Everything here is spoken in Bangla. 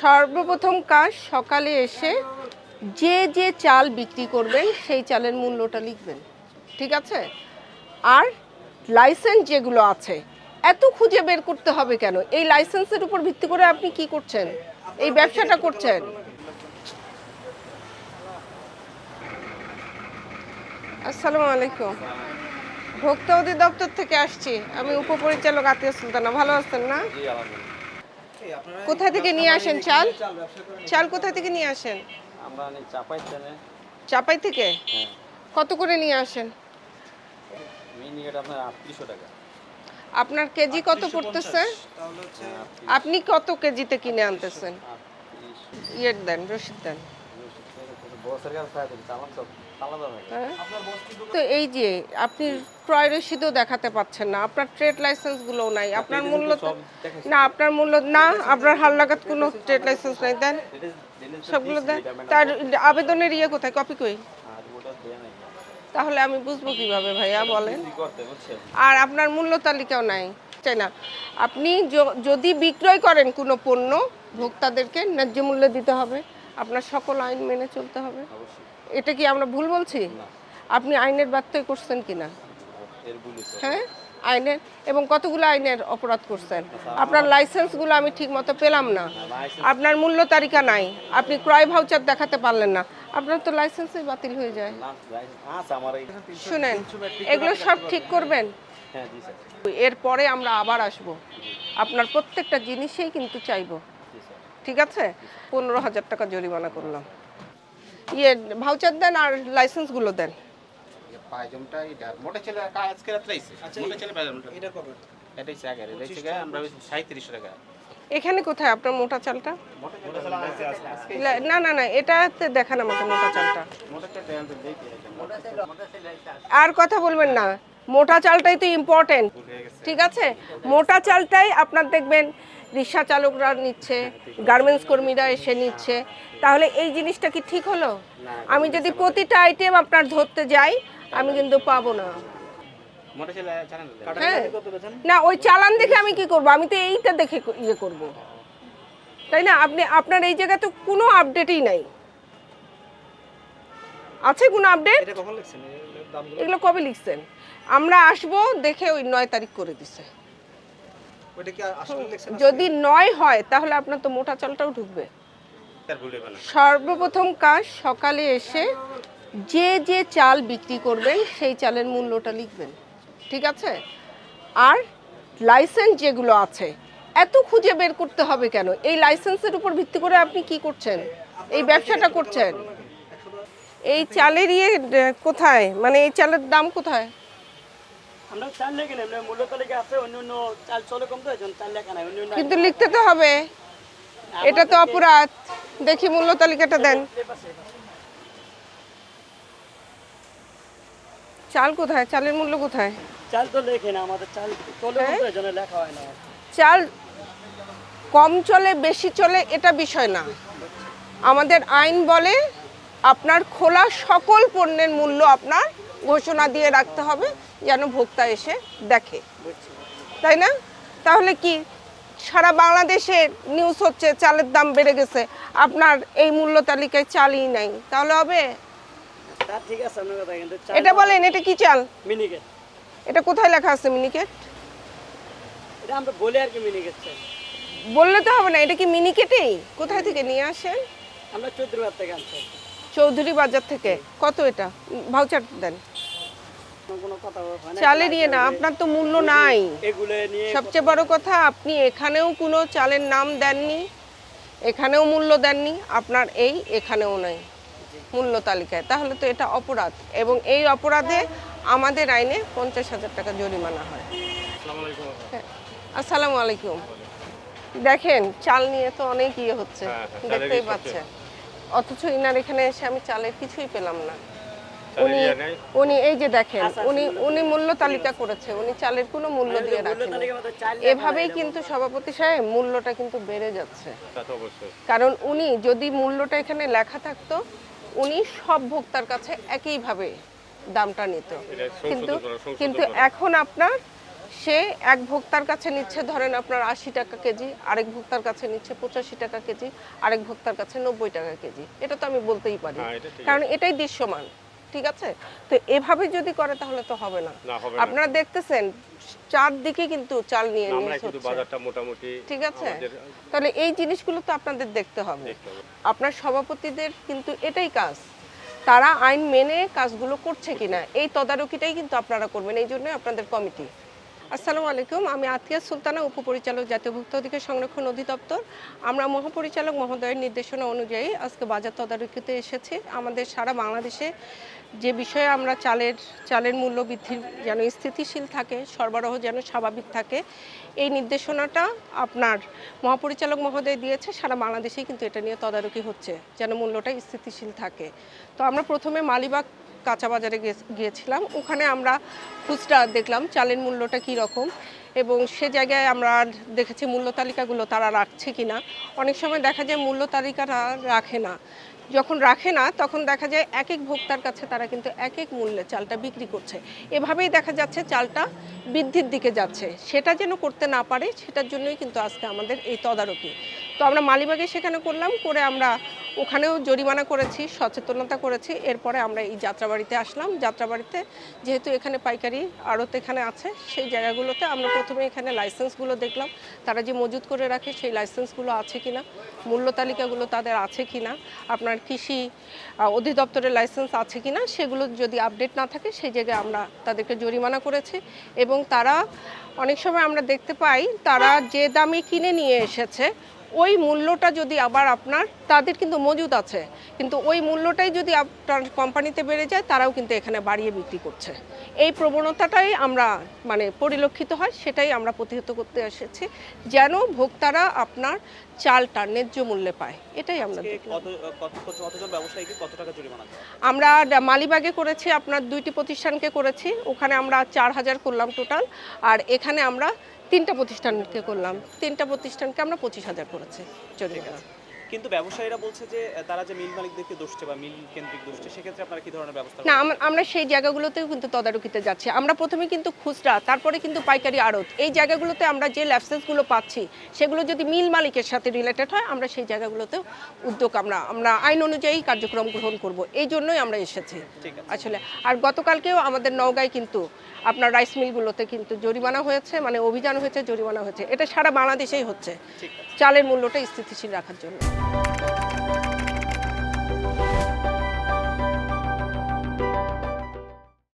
সর্বপ্রথম কাজ সকালে এসে যে যে চাল বিক্রি করবেন, সেই চালের মূল্যটা লিখবেন। ঠিক আছে? আর লাইসেন্স যেগুলো আছে, এত খুঁজে বের করতে হবে কেন? এই লাইসেন্সের উপর ভিত্তি করে আপনি কি করছেন? এই ব্যবসাটা করছেন? আসসালামু আলাইকুম। ভোক্তা অধিদপ্তর থেকে আসছি। আমি উপপরিচালক আতিয়া সুলতানা। ভালো আছেন না? কোথা থেকে নিয়ে আসেন চাল? চাল কোথা থেকে নিয়ে আসেন? আমরা চাপাই ট্রেনে চাপাই থেকে? হ্যাঁ। কত করে নিয়ে আসেন? আপনার আটত্রিশশো টাকা। আপনার কেজি কত পড়তেছে? আপনি কত কেজিতে কিনে আনতেছেন? ইয়ের দেন রসিদ দেন। হ্যাঁ? তো এই যে আপনি ক্রয় রসিদও দেখাতে পাচ্ছেন না আপনার ট্রেড লাইসেন্সগুলোও নাই আপনার মূল্য। না আপনার মূল্য না আপনার হাল লাগাত কোনো ট্রেড লাইসেন্স নাই দেন সবগুলো দেন। তার আবেদনের ইয়ে কোথায়? কপি কই? তাহলে আমি বুঝব কীভাবে ভাইয়া বলেন। আর আপনার মূল্য তালিকাও নাই চাই না? আপনি যদি বিক্রয় করেন কোনো পণ্য ভোক্তাদেরকে ন্যায্য মূল্য দিতে হবে আপনার সকল আইন মেনে চলতে হবে। অবশ্যই। এটা কি আমরা ভুল বলছি? আপনি আইনের ব্যত্যয় করছেন কিনা হ্যাঁ? আইনের এবং কতগুলো আইনের অপরাধ করছেন? আপনার লাইসেন্সগুলো আমি ঠিক মতো পেলাম না। আপনার মূল্য তালিকা নাই। আপনি ক্রয় ভাউচার দেখাতে পারলেন না। আপনার তো লাইসেন্সই বাতিল হয়ে যায়। আচ্ছা এই শুনেন এগুলো সব ঠিক করবেন? হ্যাঁ এরপরে আমরা আবার আসব। আপনার প্রত্যেকটা জিনিসেই কিন্তু চাইব। ঠিক আছে? পনেরো হাজার টাকা জরিমানা করলাম। ইয়ে ভাউচার দেন আর লাইসেন্সগুলো দেন। পায়জামটা এটা মোটা ছেলে আজকে রাত্রে আইছে। মোটা ছেলে পায়জামটা। এটা কবে? এটা হচ্ছে আগে এটা হচ্ছে আমরা সাঁত্রিশশো টাকা। এখানে কোথায় আপনার মোটা চালটা? না না না এটাতে দেখান আমাকে মোটা চালটা। মোটা ছেলে দেখি মোটা ছেলে মোটা ছেলে। আর কথা বলবেন না। মোটা চালটাই তো ইম্পর্টেন্ট ঠিক আছে? মোটা চালটাই আপনার দেখবেন রিক্সা চালকরা নিচ্ছে গার্মেন্টস কর্মীরা এসে নিচ্ছে। তাহলে এই জিনিসটা কি ঠিক হলো? আমি যদি প্রতিটা আইটেম আপনার ধরতে যাই আমি কিন্তু পাবো না। হ্যাঁ। না ওই চালান দেখে আমি কি করব? আমি তো এইটা দেখে ইয়ে করব। তাই না? আপনি আপনার এই জায়গায় তো কোনো আপডেটই নাই। আছে কোনো আপডেট এগুলো কবে লিখছেন? আমরা আসব দেখে ওই নয় তারিখ করে দিছে। যদি নয় হয় তাহলে আপনার তো মোটা চালটাও ঢুকবে। সর্বপ্রথম কাজ সকালে এসে যে যে চাল বিক্রি করবেন সেই চালের মূল্যটা লিখবেন। ঠিক আছে? আর লাইসেন্স যেগুলো আছে এত খুঁজে বের করতে হবে কেন? এই লাইসেন্সের উপর ভিত্তি করে আপনি কি করছেন? এই ব্যবসাটা করছেন? এই চালের ইয়ে কোথায়? মানে এই চালের দাম কোথায়? আমরা চাল লেখে নেই মূল্য তালিকা আছে অন্য অন্য চাল চলে কম তো এই জন্য চাল লেখা নাই অন্য অন্য কিন্তু লিখতে তো হবে। এটা তো অপরাধ। দেখি মূল্য তালিকাটা দেন। চাল কোথায়? চালের মূল্য কোথায়? চাল তো লেখে না আমাদের চাল চলে কম তো এই লেখা হয় না। চাল কম চলে বেশি চলে এটা বিষয় না। আমাদের আইন বলে আপনার খোলা সকল পণ্যের মূল্য আপনার ঘোষণা দিয়ে রাখতে হবে যেন ভোক্তা এসে দেখে। তাই না? তাহলে কি সারা বাংলাদেশে নিউজ হচ্ছে চালের দাম বেড়ে গেছে আপনার এই মূল্য তালিকায় চালই নাই। তাহলে হবে? এটা বলেন এটা কি চাল? মিনিকেট। এটা কোথায় লেখা আছে মিনিকেট? এটা আমরা বলে আর কি মিনিকেট বললে তো হবে না এটা কি মিনিকেটেই? কোথায় থেকে নিয়ে আসেন? আমরা থেকে আনছি। চৌধুরী বাজার থেকে? কত এটা? ভাউচার দেন। কথা হয় না ইয়ে আপনার তো মূল্য নাই। সবচেয়ে বড় কথা আপনি এখানেও কোনো চালের নাম দেননি এখানেও মূল্য দেননি আপনার এই এখানেও নাই মূল্য তালিকায়। তাহলে তো এটা অপরাধ এবং এই অপরাধে আমাদের আইনে পঞ্চাশ হাজার টাকা জরিমানা হয়। হ্যাঁ, আসসালামু আলাইকুম। দেখেন চাল নিয়ে তো অনেক ইয়ে হচ্ছে দেখতেই পাচ্ছেন। অথচ ইনার এখানে এসে আমি চালের কিছুই পেলাম না। উনি উনি এই যে দেখেন উনি উনি মূল্য তালিকা করেছে উনি চালের কোনো মূল্য দিয়ে রাখেন এভাবেই কিন্তু সভাপতি সাহেব মূল্যটা কিন্তু বেড়ে যাচ্ছে। কারণ উনি যদি মূল্যটা এখানে লেখা থাকতো উনি সব ভোক্তার কাছে একইভাবে দামটা নিত। কিন্তু কিন্তু এখন আপনার সে এক ভোক্তার কাছে নিচ্ছে ধরেন আপনার আশি টাকা কেজি আরেক ভোক্তার কাছে নিচ্ছে পঁচাশি টাকা কেজি আরেক ভোক্তার কাছে নব্বই টাকা কেজি। এটা তো আমি বলতেই পারি। হ্যাঁ, কারণ এটাই দৃশ্যমান। ঠিক আছে? তো এভাবে যদি করে তাহলে তো হবে না। আপনারা দেখতেছেন চারদিকে কিন্তু চাল নিয়ে নিয়ে বাজারটা মোটামুটি ঠিক আছে? তাহলে এই জিনিসগুলো তো আপনাদের দেখতে হবে। আপনার সভাপতিদের কিন্তু এটাই কাজ। তারা আইন মেনে কাজগুলো করছে কিনা এই তদারকিটাই কিন্তু আপনারা করবেন। এই জন্যই আপনাদের কমিটি। আসসালামু আলাইকুম আমি আতিয়া সুলতানা উপপরিচালক জাতীয় ভুক্ত অধিকার সংরক্ষণ অধিদপ্তর। আমরা মহাপরিচালক মহোদয়ের নির্দেশনা অনুযায়ী আজকে বাজার তদারকিতে এসেছি। আমাদের সারা বাংলাদেশে যে বিষয়ে আমরা চালের চালের মূল্য বৃদ্ধির যেন স্থিতিশীল থাকে, সরবরাহ যেন স্বাভাবিক থাকে, এই নির্দেশনাটা আপনার মহাপরিচালক মহোদয় দিয়েছে, সারা বাংলাদেশেই কিন্তু এটা নিয়ে তদারকি হচ্ছে, যেন মূল্যটা স্থিতিশীল থাকে। তো আমরা প্রথমে মালিবাগ কাঁচা বাজারে গিয়েছিলাম, ওখানে আমরা খুচরা দেখলাম, চালের মূল্যটা কী রকম, এবং সে জায়গায় আমরা দেখেছি মূল্য তালিকাগুলো তারা রাখছে কি না অনেক সময় দেখা যায় মূল্য তালিকাটা রাখে না যখন রাখে না, তখন দেখা যায় এক এক ভোক্তার কাছে তারা কিন্তু এক এক মূল্যে চালটা বিক্রি করছে। এভাবেই দেখা যাচ্ছে চালটা বৃদ্ধির দিকে যাচ্ছে। সেটা যেন করতে না পারে, সেটার জন্যই কিন্তু আজকে আমাদের এই তদারকি। তো আমরা মালিবাগে সেখানে করলাম, করে আমরা ওখানেও জরিমানা করেছি, সচেতনতা করেছি। এরপরে আমরা এই যাত্রাবাড়িতে আসলাম। যাত্রাবাড়িতে যেহেতু এখানে পাইকারি আড়ত এখানে আছে, সেই জায়গাগুলোতে আমরা প্রথমে এখানে লাইসেন্সগুলো দেখলাম। তারা যে মজুত করে রাখে সেই লাইসেন্সগুলো আছে কিনা, মূল্য তালিকাগুলো তাদের আছে কিনা, আপনার কৃষি অধিদপ্তরের লাইসেন্স আছে কি না সেগুলো যদি আপডেট না থাকে সেই জায়গায় আমরা তাদেরকে জরিমানা করেছি। এবং তারা অনেক সময় আমরা দেখতে পাই, তারা যে দামে কিনে নিয়ে এসেছে ওই মূল্যটা যদি আবার আপনার তাদের কিন্তু মজুদ আছে। কিন্তু ওই মূল্যটাই যদি আপনার কোম্পানিতে বেড়ে যায় তারাও কিন্তু এখানে বাড়িয়ে বিক্রি করছে। এই প্রবণতাটাই আমরা মানে পরিলক্ষিত হয় সেটাই আমরা প্রতিহত করতে এসেছি যেন ভোক্তারা আপনার চালটা ন্যায্য মূল্যে পায়। এটাই আমরা? আমরা মালিবাগে করেছি আপনার দুইটি প্রতিষ্ঠানকে করেছি ওখানে আমরা চার হাজার করলাম টোটাল আর এখানে আমরা তিনটা প্রতিষ্ঠানকে করলাম। তিনটা প্রতিষ্ঠানকে আমরা পঁচিশ হাজার করেছি জরিমানা। কিন্তু ব্যবসায়ীরা বলছে যে তারা যে মিল মালিকদেরকে দোষছে বা মিল কেন্দ্রিক দোষছে সেক্ষেত্রে আপনারা কি ধরনের ব্যবস্থা না আমরা সেই জায়গাগুলোতেও কিন্তু তদারকিতে যাচ্ছি। আমরা প্রথমে কিন্তু খুচরা তারপরে কিন্তু পাইকারি আড়ত। এই জায়গাগুলোতে আমরা যে ল্যাপসেন্সগুলো পাচ্ছি সেগুলো যদি মিল মালিকের সাথে রিলেটেড হয় আমরা সেই জায়গাগুলোতেও উদ্যোগ আমরা আমরা আইন অনুযায়ী কার্যক্রম গ্রহণ করব। এই জন্যই আমরা এসেছি। আসলে আর গতকালকেও আমাদের নওগাঁয় কিন্তু আপনার রাইস মিলগুলোতে কিন্তু জরিমানা হয়েছে মানে অভিযান হয়েছে জরিমানা হয়েছে। এটা সারা বাংলাদেশেই হচ্ছে। চালের মূল্যটা স্থিতিশীল রাখার জন্য।